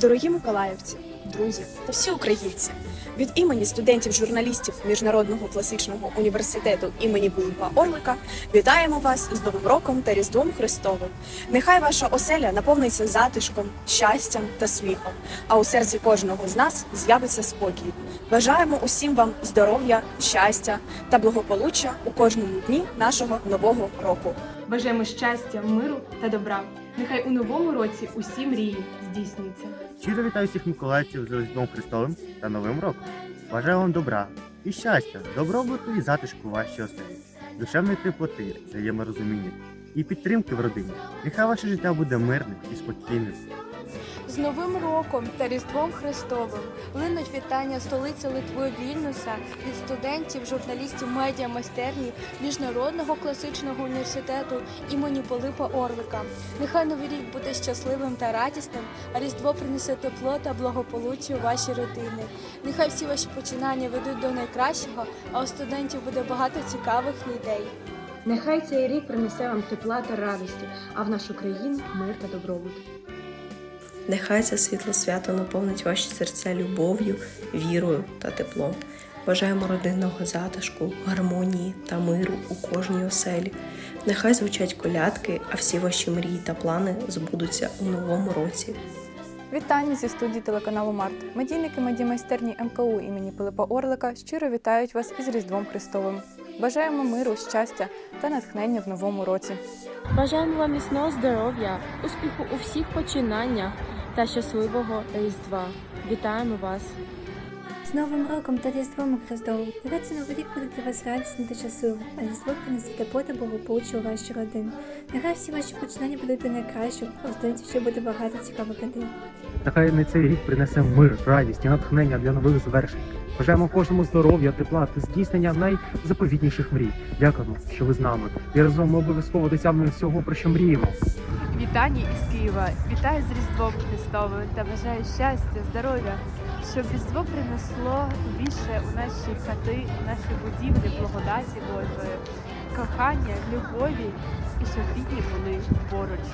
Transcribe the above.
Дорогі миколаївці, друзі та всі українці, від імені студентів-журналістів Міжнародного класичного університету імені Пилипа Орлика вітаємо вас з Новим роком та Різдвом Христовим. Нехай ваша оселя наповниться затишком, щастям та сміхом, а у серці кожного з нас з'явиться спокій. Бажаємо усім вам здоров'я, щастя та благополуччя у кожному дні нашого нового року. Бажаємо щастя, миру та добра. Нехай у новому році усі мрії здійснюються. Щиро вітаю всіх миколаївців з Різдвом Христовим та Новим роком. Бажаю вам добра і щастя, добробуту і затишку вашій оселі, душевної теплоти, взаєморозуміння і підтримки в родині. Нехай ваше життя буде мирним і спокійним. З Новим роком та Різдвом Христовим линуть вітання столиці Литви Вільнюса від студентів, журналістів медіа майстерні Міжнародного класичного університету імені Пилипа Орлика. Нехай новий рік буде щасливим та радісним, а Різдво принесе тепло та благополуччя у ваші родини. Нехай всі ваші починання ведуть до найкращого, а у студентів буде багато цікавих ідей. Нехай цей рік принесе вам тепла та радості, а в нашу країну мир та добробут. Нехай це світле свято наповнить ваші серця любов'ю, вірою та теплом. Бажаємо родинного затишку, гармонії та миру у кожній оселі. Нехай звучать колядки, а всі ваші мрії та плани збудуться у новому році. Вітання зі студії телеканалу Март. Медійники медіамайстерні МКУ імені Пилипа Орлика щиро вітають вас із Різдвом Христовим. Бажаємо миру, щастя та натхнення в новому році. Бажаємо вам міцного здоров'я, успіху у всіх починаннях та щасливого Різдва. Вітаємо вас! З Новим роком та Різдвом Христовим. Нехай цей новий рік буде для вас радісним та щасливим, а Різдво принесе тепло та благополуччя у ваші родини. Нехай всі ваші починання будуть до найкращого, а студентів ще буде багато цікавих ідей. Нехай на цей рік принесе мир, радість і натхнення для нових звершень. Бажаємо кожному здоров'я, тепла та здійснення найзаповітніших мрій. Дякуємо, що ви з нами. І разом ми обов'язково досягнемо всього, про що мріємо. Вітання із Києва. Вітаю з Різдвом Христовим та бажаю щастя, здоров'я, щоб Різдво принесло більше у наші хати, у наші будівлі, благодаті Божої, кохання, любові і щоб рідні були поруч.